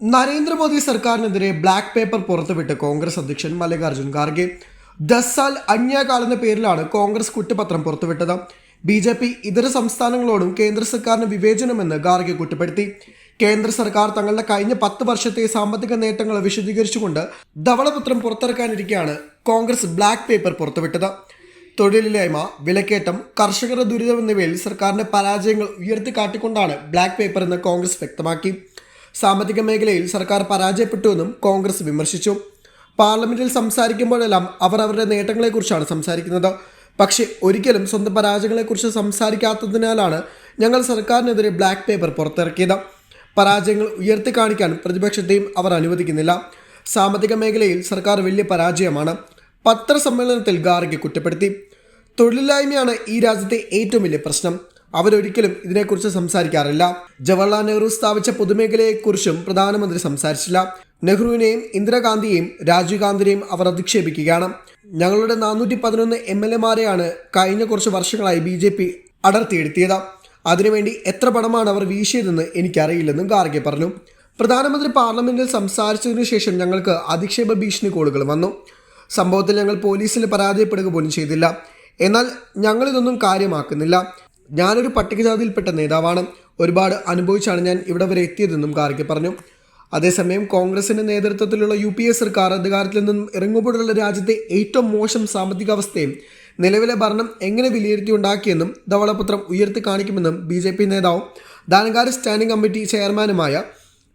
നരേന്ദ്രമോദി സർക്കാരിനെതിരെ black paper പുറത്തുവിട്ട് Congress അധ്യക്ഷൻ മല്ലികാർജുൻ ഖാർഗെ. ദസാൽ സാൽ അന്യകാൽ എന്ന പേരിലാണ് കോൺഗ്രസ് കുറ്റപത്രം പുറത്തുവിട്ടത്. ബി ജെ പി ഇതര സംസ്ഥാനങ്ങളോടും കേന്ദ്ര സർക്കാരിന് വിവേചനമെന്ന് ഖാർഗെ കുറ്റപ്പെടുത്തി. കേന്ദ്ര സർക്കാർ തങ്ങളുടെ കഴിഞ്ഞ പത്ത് വർഷത്തെ സാമ്പത്തിക നേട്ടങ്ങൾ വിശദീകരിച്ചുകൊണ്ട് ധവളപത്രം പുറത്തിറക്കാനിരിക്കെയാണ് കോൺഗ്രസ് ബ്ലാക്ക് പേപ്പർ പുറത്തുവിട്ടത്. തൊഴിലില്ലായ്മ വിലക്കയറ്റം കർഷകരുടെ ദുരിതം എന്നിവയിൽ സർക്കാരിന്റെ പരാജയങ്ങൾ ഉയർത്തിക്കാട്ടിക്കൊണ്ടാണ് ബ്ലാക്ക് പേപ്പർ എന്ന് കോൺഗ്രസ് വ്യക്തമാക്കി. സാമ്പത്തിക മേഖലയിൽ സർക്കാർ പരാജയപ്പെട്ടുവെന്നും കോൺഗ്രസ് വിമർശിച്ചു. പാർലമെന്റിൽ സംസാരിക്കുമ്പോഴെല്ലാം അവർ അവരുടെ നേട്ടങ്ങളെക്കുറിച്ചാണ് സംസാരിക്കുന്നത്. പക്ഷേ ഒരിക്കലും സ്വന്തം പരാജയങ്ങളെക്കുറിച്ച് സംസാരിക്കാത്തതിനാലാണ് ഞങ്ങൾ സർക്കാരിനെതിരെ ബ്ലാക്ക് പേപ്പർ പുറത്തിറക്കിയത്. പരാജയങ്ങൾ ഉയർത്തി കാണിക്കാൻ പ്രതിപക്ഷത്തെയും അവർ അനുവദിക്കുന്നില്ല. സാമ്പത്തിക മേഖലയിൽ സർക്കാർ വലിയ പരാജയമാണ്. പത്രസമ്മേളനത്തിൽ ഗാർഗെ കുറ്റപ്പെടുത്തി. തൊഴിലില്ലായ്മയാണ് ഈ രാജ്യത്തെ ഏറ്റവും വലിയ പ്രശ്നം. അവരൊരിക്കലും ഇതിനെക്കുറിച്ച് സംസാരിക്കാറില്ല. ജവഹർലാൽ നെഹ്റു സ്ഥാപിച്ച പൊതുമേഖലയെക്കുറിച്ചും പ്രധാനമന്ത്രി സംസാരിച്ചില്ല. നെഹ്റുവിനെയും ഇന്ദിരാഗാന്ധിയെയും രാജീവ് ഗാന്ധിയെയും അവർ അധിക്ഷേപിക്കുകയാണ്. ഞങ്ങളുടെ നാനൂറ്റി പതിനൊന്ന് എം എൽ എമാരെയാണ് കഴിഞ്ഞ കുറച്ച് വർഷങ്ങളായി ബി ജെ പി അടർത്തിയെടുത്തിയത്. അതിനുവേണ്ടി എത്ര പണമാണ് അവർ വീശിയതെന്ന് എനിക്കറിയില്ലെന്നും ഗാർഗെ പറഞ്ഞു. പ്രധാനമന്ത്രി പാർലമെന്റിൽ സംസാരിച്ചതിനു ശേഷം ഞങ്ങൾക്ക് അധിക്ഷേപ ഭീഷണി കോളുകൾ വന്നു. സംഭവത്തിൽ ഞങ്ങൾ പോലീസിൽ പരാതിപ്പെടുക പോലും ചെയ്തില്ല. എന്നാൽ ഞങ്ങളിതൊന്നും കാര്യമാക്കുന്നില്ല. ഞാനൊരു പട്ടികജാതിയിൽപ്പെട്ട നേതാവാണ്. ഒരുപാട് അനുഭവിച്ചാണ് ഞാൻ ഇവിടെ വരെ എത്തിയതെന്നും ഖാർഗെ പറഞ്ഞു. അതേസമയം കോൺഗ്രസിന്റെ നേതൃത്വത്തിലുള്ള യു പി എ സർക്കാർ അധികാരത്തിൽ നിന്നും ഇറങ്ങുമ്പോഴുള്ള രാജ്യത്തെ ഏറ്റവും മോശം സാമ്പത്തിക അവസ്ഥയും നിലവിലെ ഭരണം എങ്ങനെ വിലയിരുത്തി ഉണ്ടാക്കിയെന്നും ധവളപത്രം ഉയർത്തി കാണിക്കുമെന്നും ബി ജെ പി നേതാവും ധനകാര്യ സ്റ്റാൻഡിംഗ് കമ്മിറ്റി ചെയർമാനുമായ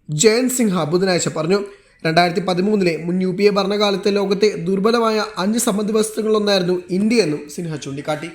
ജയന്ത് സിൻഹ ബുധനാഴ്ച പറഞ്ഞു. രണ്ടായിരത്തി പതിമൂന്നിലെ മുൻ യു പി എ ഭരണകാലത്തെ ലോകത്തെ ദുർബലമായ അഞ്ച് സമ്പദ് വ്യവസ്ഥകളൊന്നായിരുന്നു ഇന്ത്യയെന്നും സിൻഹ ചൂണ്ടിക്കാട്ടി.